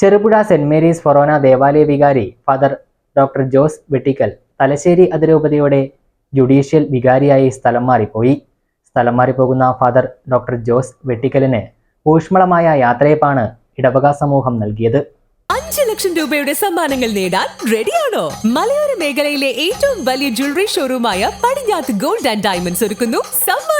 Cherupuzha saint Mary's ഫൊറോന ദേവാലയ വികാരി father doctor Jose Vettikkal Thalassery അതിരൂപതയുടെ ജുഡീഷ്യൽ വികാരിയായി സ്ഥലം മാറിപ്പോയി. സ്ഥലം മാറിപ്പോകുന്ന ഫാദർ ഡോക്ടർ ജോസ് വെട്ടിക്കലിന് ഊഷ്മളമായ യാത്രയപ്പാണ് ഇടവക സമൂഹം നൽകിയത് ലക്ഷം രൂപയുടെ സമ്മാനങ്ങൾ നേടാൻ റെഡിയാണോ? മലയോര മേഖലയിലെ ഏറ്റവും വലിയ ജ്വല്ലറി ഷോറൂമായ പടിഞ്ഞാത്ത് ഗോൾഡ് ആൻഡ് ഡയമണ്ട്സ് ഒരുക്കുന്നു. സമ്മാന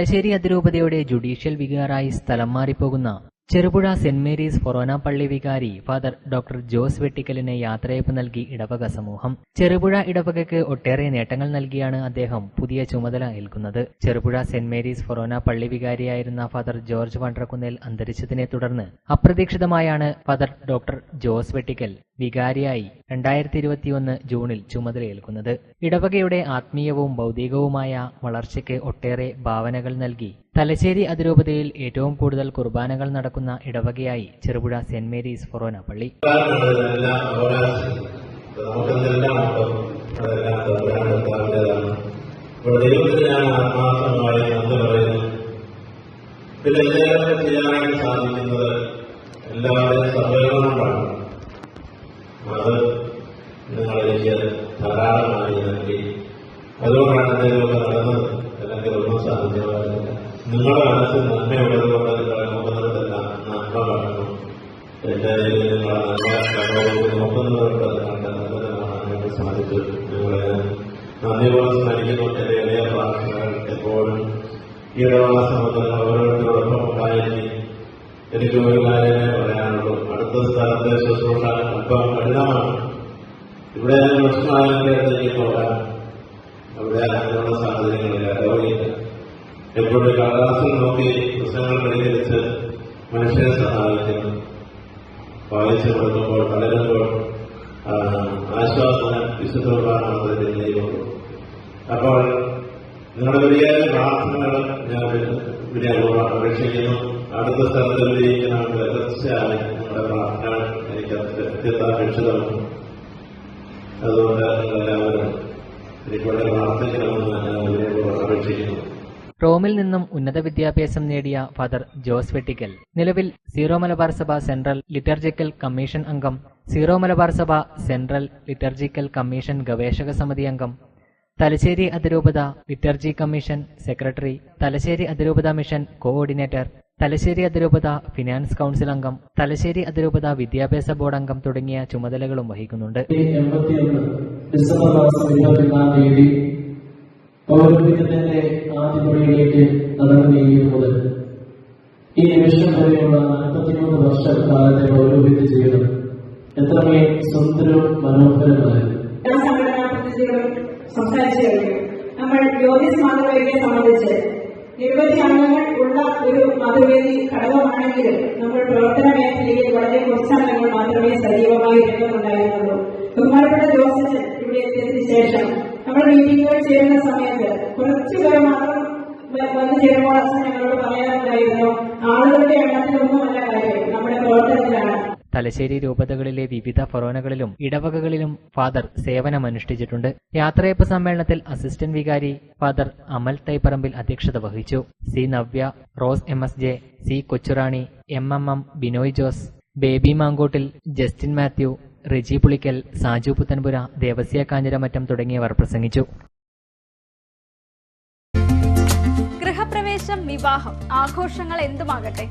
തലശ്ശേരി അതിരൂപതയുടെ ജുഡീഷ്യൽ വികാറായി സ്ഥലം മാറിപ്പോകുന്ന ചെറുപുഴ സെന്റ് മേരീസ് ഫൊറോന പള്ളി വികാരി ഫാദർ ഡോക്ടർ ജോസ് വെട്ടിക്കലിന് യാത്രയപ്പ് നൽകി ഇടവക സമൂഹം. ചെറുപുഴ ഇടവകയ്ക്ക് ഒട്ടേറെ നേട്ടങ്ങൾ നൽകിയാണ് അദ്ദേഹം പുതിയ ചുമതല ഏൽക്കുന്നത്. ചെറുപുഴ സെന്റ് മേരീസ് ഫൊറോന പള്ളി വികാരിയായിരുന്ന ഫാദർ ജോർജ് വണ്ട്രക്കുന്നേൽ അന്തരിച്ചതിനെ തുടർന്ന് അപ്രതീക്ഷിതമായാണ് ഫാദർ ഡോക്ടർ ജോസ് വെട്ടിക്കൽ വികാരിയായി രണ്ടായിരത്തി ഇരുപത്തിയൊന്ന് ജൂണിൽ ചുമതലയേൽക്കുന്നത് ഇടവകയുടെ ആത്മീയവും ഭൗതികവുമായ വളർച്ചയ്ക്ക് ഒട്ടേറെ ഭാവനകൾ നൽകി തലശ്ശേരി അതിരൂപതയിൽ ഏറ്റവും കൂടുതൽ കുർബാനകൾ നടക്കുന്ന ഇടവകയായി ചെറുപുഴ സെന്റ് മേരീസ് ഫൊറോന പള്ളി. എല്ലാം അവകാശം നിങ്ങളുടെ മനസ്സിൽ നന്മയുള്ളതുകൊണ്ട് നിങ്ങളെ നോക്കുന്നതെല്ലാം നന്മ കാണുന്നു എന്റെ നിങ്ങളെ നന്മ നോക്കുന്നവർക്ക് നല്ലതാണ് സാധിച്ചു നിങ്ങളെ നന്ദിപൂർവം സ്മരിക്കുന്നു എന്റെ ഇളയ പ്രാർത്ഥനകൾ എപ്പോഴും ഈ ഇടവാസമുതൽ ഓരോരുത്തരോടൊപ്പം ഉണ്ടായിരിക്കും എനിക്ക് ഒരു കാര്യമേ പറയാനുള്ളൂ അടുത്ത സ്ഥലത്തെ ശുശ്രൂഷ അല്പം കഠിനമാണ് ഇവിടെ ഞാൻ പ്രശ്നമായതിന്റെ അടുത്തേക്ക് പോകാൻ അവിടെ അങ്ങനെയുള്ള സാഹചര്യങ്ങളില്ല രോഗിയില്ല എപ്പോഴും കടലാസിൽ നോക്കി പ്രശ്നങ്ങൾ പരിഹരിച്ച് മനുഷ്യരെ സഹായിക്കുന്നു. വായിച്ചു കൊടുക്കുമ്പോൾ തളരുമ്പോൾ ആശ്വാസം വിശുദ്ധമാണ് അപ്പോൾ നിങ്ങളുടെ വലിയ പ്രാർത്ഥനകൾ ഞാൻ വിനയപൂർവം അപേക്ഷിക്കുന്നു. അടുത്ത സ്ഥലത്ത് വിജയിക്കുന്നവർക്ക് തീർച്ചയായും നിങ്ങളുടെ പ്രാർത്ഥനകൾ എനിക്ക് അത്യന്താപേക്ഷിതമാണ് അതുകൊണ്ട് നിങ്ങളെല്ലാവരും എനിക്ക് വളരെ പ്രാർത്ഥിക്കണമെന്ന് ഞാൻ വിനയപൂർവം അപേക്ഷിക്കുന്നു. റോമിൽ നിന്നും ഉന്നത വിദ്യാഭ്യാസം നേടിയ ഫാദർ ജോസ് വെട്ടിക്കൽ. നിലവിൽ സീറോ മലബാർ സഭ സെൻട്രൽ ലിറ്റർജിക്കൽ കമ്മീഷൻ അംഗം സീറോ മലബാർ സഭ സെൻട്രൽ ലിറ്റർജിക്കൽ കമ്മീഷൻ ഗവേഷക സമിതി അംഗം തലശ്ശേരി അതിരൂപത ലിറ്റർജി കമ്മീഷൻ സെക്രട്ടറി തലശ്ശേരി അതിരൂപത മിഷൻ കോഓർഡിനേറ്റർ തലശ്ശേരി അതിരൂപത ഫിനാൻസ് കൗൺസിൽ അംഗം തലശ്ശേരി അതിരൂപത വിദ്യാഭ്യാസ ബോർഡ് അംഗം തുടങ്ങിയ ചുമതലകളും വഹിക്കുന്നുണ്ട്. എൺപത്തിയൊന്ന് ഡിസംബർ മാസം ഇരുപത്തിയൊന്നാം തീയതി പൗരോഹിത്യത്തിന്റെ ആദ്യ പടിയിലേക്ക് നടന്നു ഈ നിമിഷം വരെയുള്ള നാൽപ്പത്തിമൂന്ന് വർഷക്കാലത്തെ പൗരോഹിത്യ ജീവിതം എത്രമേൽ സുന്ദരവും മനോഹരമായിരുന്നു സംസാരിച്ചു കഴിഞ്ഞു നമ്മൾ ജ്യോതിസ് മാതൃവേദിയെ സംബന്ധിച്ച് നിരവധി അംഗങ്ങൾ ഉള്ള ഒരു മാതൃവേദി ഘടകമാണെങ്കിലും നമ്മൾ പ്രവർത്തന മേഖലയിൽ വളരെ കുറച്ച് അംഗങ്ങൾ മാത്രമേ സജീവമായി രംഗമുണ്ടായിരുന്നുള്ളൂ ബഹുമാനപ്പെട്ട ജോസഫൻ ഇവിടെ എത്തിയതിനു ശേഷം നമ്മൾ മീറ്റിംഗുകൾ ചെയ്യുന്ന സമയത്ത് കുറച്ച് പേർ മാത്രം വന്ന് ചേരുമ്പോൾ അച്ഛൻ ഞങ്ങളോട് പറയാറുണ്ടായിരുന്നു. ആളുകളുടെ എണ്ണത്തിലൊന്നുമല്ല കാര്യം. നമ്മുടെ പ്രവർത്തനത്തിലാണ് തലശ്ശേരി രൂപതകളിലെ വിവിധ ഫൊറോനകളിലും ഇടവകകളിലും ഫാദർ സേവനമനുഷ്ഠിച്ചിട്ടുണ്ട്. യാത്രയപ്പ് സമ്മേളനത്തിൽ അസിസ്റ്റന്റ് വികാരി ഫാദർ അമൽ തൈപ്പറമ്പിൽ അധ്യക്ഷത വഹിച്ചു. C Navya Rose M S J C Kochurani M M M Binoy Jose Baby Mankottil Justin Mathew Riji Pulickal Saju Puthenpura Devasia Kanjiramattam തുടങ്ങിയവർ പ്രസംഗിച്ചു. ഗൃഹപ്രവേശം വിവാഹം ആഘോഷങ്ങൾ എന്തുമാകട്ടെ?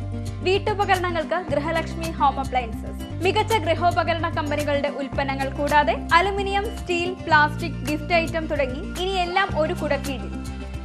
വീട്ടുപകരണങ്ങൾക്ക് ഗൃഹലക്ഷ്മി ഹോം അപ്ലയൻസസ് മികച്ച ഗൃഹോപകരണ കമ്പനികളുടെ ഉൽപ്പന്നങ്ങൾ കൂടാതെ aluminium steel plastic gift item തുടങ്ങി ഇനിയെല്ലാം ഒരു കുടക്കീഴിൽ.